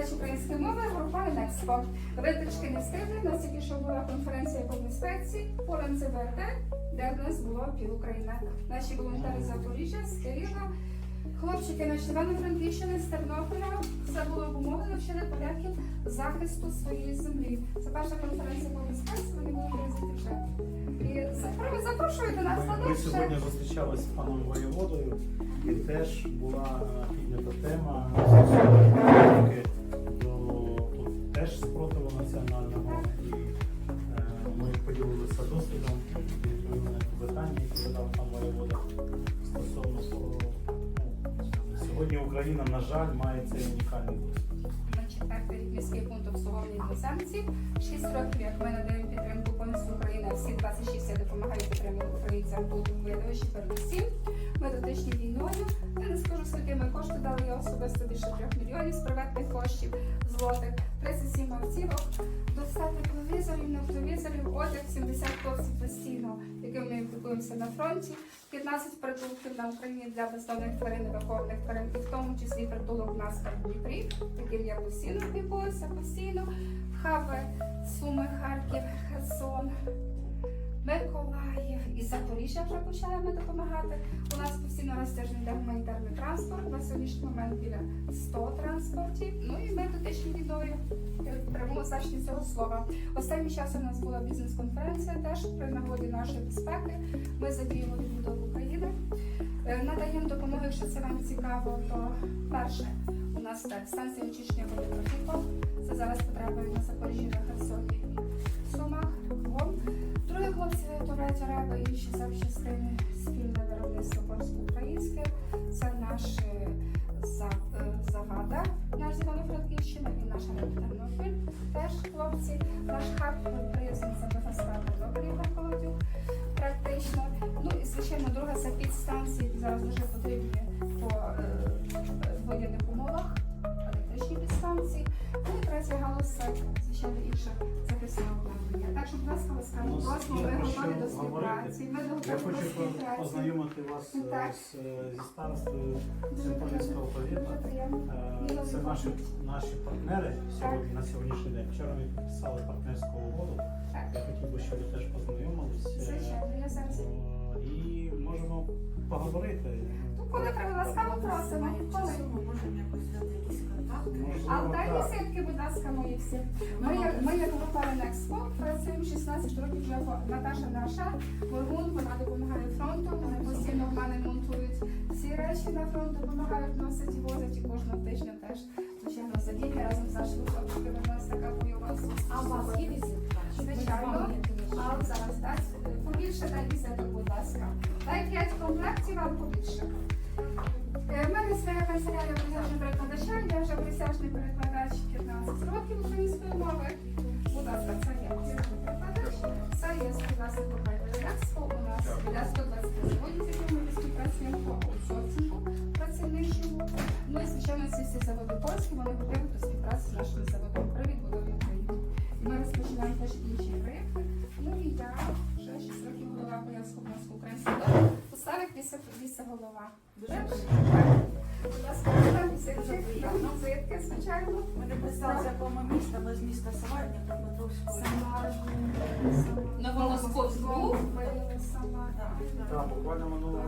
української мови група ЮНЕСКО. Виточки не встигли, у нас тільки що була конференція по безпеці, Полем ЦВРД, де в нас була пів України. Наші волонтери з Запоріжжя, з Києва, хлопчики на Івано-Франківщини, з Тернополя. Вчили поляків захисту своєї землі. Це перша конференція по безпеці, вони їздити вже. І запро- запрошую до нас на Ми, ми сьогодні зустрічалися з паном воєводою, і теж була піднята тема до теж спротиву національного. І е, ми поділилися досвідом, відповіли на питання, які задав пан воєвода стосовно того. Ну, сьогодні Україна, на жаль, має цей унікальний досвід. Пунктів міський пункт обслуговування іноземців. Шість років, як ми надаємо підтримку повністю України, всі 26 я допомагаю підтримувати українцям у видовищі передусім. Ми дотичні війною. Я не скажу, скільки ми кошти дали я особисто більше трьох мільйонів з приватних коштів злотих, 37 автівок, 70 хлопців постійно, яким ми опікуємося на фронті. 15 притулків на Україні для бездомних тварин і вихованих тварин, і в тому числі притулок у нас в Дніпрі, яким я постійно опікуюся, постійно. Хаби, Суми, Харків, Херсон, Миколаїв і Запоріжжя вже почали ми допомагати. У нас постійно розтяжний йде гуманітарний транспорт. На сьогоднішній момент біля 100 транспортів. Ну і ми дотичні війною е, в прямому значенні цього слова. Останнім часом у нас була бізнес-конференція теж при нагоді нашої безпеки. Ми задіємо відбудову України. Е, Надаємо допомогу, якщо це вам цікаво, то перше у нас так, станція очищення води протіком. Це зараз потреби на Запоріжжі, на Херсоні і Сумах, Львов. Друге хлопці виготовляють реби інші запчастини спільне виробництво польсько-українське. Це наш е, е, завада, наш з Теж хлопці, наш хард приємний це Богослав Добрий Колодюк практично. Ну і звичайно, друга це підстанції, зараз дуже потрібні по е, воєнних умовах, електричні підстанції. Ну і третя галузь звичайно інша захисна обладнання. Що, будь ласка, ласкаво Ну, просимо, ми готові до співпраці. Ми Я готові до хочу співпраці. познайомити вас е, Так. з, е, зі старостою Дуже Симфонійського повітря. Дуже приємно. Е, Це наші, наші партнери сьогодні на сьогоднішній день. Вчора ми підписали партнерську угоду. Так, Я хотів би, щоб ви теж познайомились. е, звичайно, я зараз. е, І можемо поговорити. Коли треба ласкаво просимо. Коли? Можемо якось взяти якісь контакти. А далі сітки, будь ласка, мої всі. Ми, як- ми як група Ренекспо працюємо 16 років вже по- Наташа наша, Моргун, вона допомагає фронту, вони постійно в мене монтують всі речі на фронт, допомагають носити, возять і кожного тижня теж. Звичайно, задіяні разом з побільше дай десяток, будь ласка. Дай 5 комплектів, але побільше. У В мене своя канцелярія присяжний перекладача, я вже присяжний перекладач 15 років української Поставик віце голова. Дуже. Будь ласка, візитки, звичайно. Вони писали, з якого міста, ми з міста Саварня, Дніпропетровської. Сама. Новомосковську. Сама. Так, буквально минулого.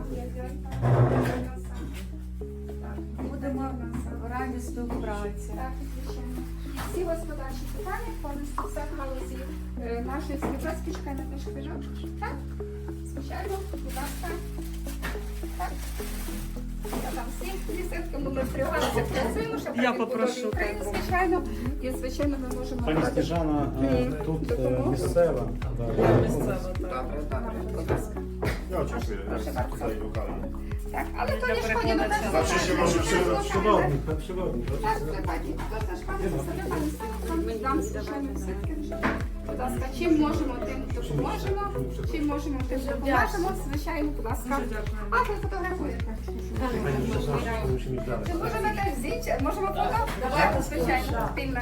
Будемо в раді співпраці. Так. Всі господарчі питання, повністю все в галузі е, нашої співпраці. Чекай на наш книжок. Так, звичайно, будь ласка. Так. Я там всі ну, ми втривалися, працюємо, щоб Я попрошу України, звичайно. І, звичайно, ми можемо... Пані надати- Сніжана е, тут е, місцева. да. Місцева, так. Добре, добре, будь ласка. Ja oczekuję, Proszę ja bardzo. tutaj lokalny. Так, але то Для не шкоді, ну перекладача. так. Zawsze się może przydać. Przewodnik, tak, przewodnik. Так, це пані, то теж пані Сосоля, пані Сосоля, дам звичайно все. Будь ласка, чим можемо, тим допоможемо. Чим можемо, тим допоможемо. Звичайно, будь ласка. Дуже дякую. А, ви фотографуєте? Чи можемо так взяти? Можемо фото? Давайте, звичайно, спільно.